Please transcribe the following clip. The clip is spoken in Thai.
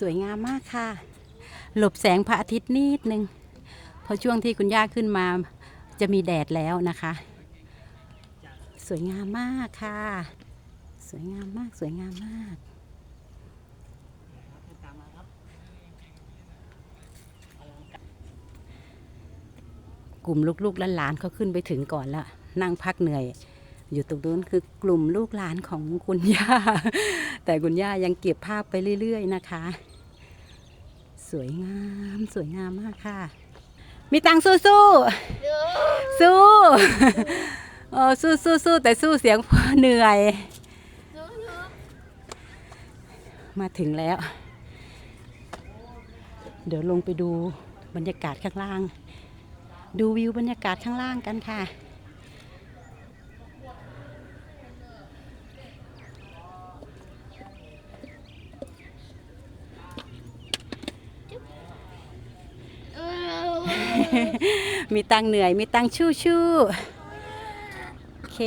สวยงามมากค่ะ หลบแสงพระอาทิตย์นิดนึงเพราะช่วงที่คุณย่าขึ้นมาจะมีแดดแล้วนะคะ สวยงามมากค่ะ สวยงามมากสวยงามมากกลุ่มลูกๆและหลานเขาขึ้นไปถึงก่อนแล้วนั่งพักเหนื่อย อยู่ตรงนู้นคือกลุ่มลูกหลานของคุณย่า แต่คุณย่ายังเก็บภาพไปเรื่อย ๆ นะคะ สวยงามสวยงามมากค่ะ มีตังสู้สู้สู้เออสู้สู้สู้แต่สู้เสียงเหนื่อย มาถึงแล้ว เดี๋ยวลงไปดูบรรยากาศข้างล่าง ดูวิวบรรยากาศข้างล่างกันค่ะ มีตังเหนื่อย มีตังชู้ชู้โอเค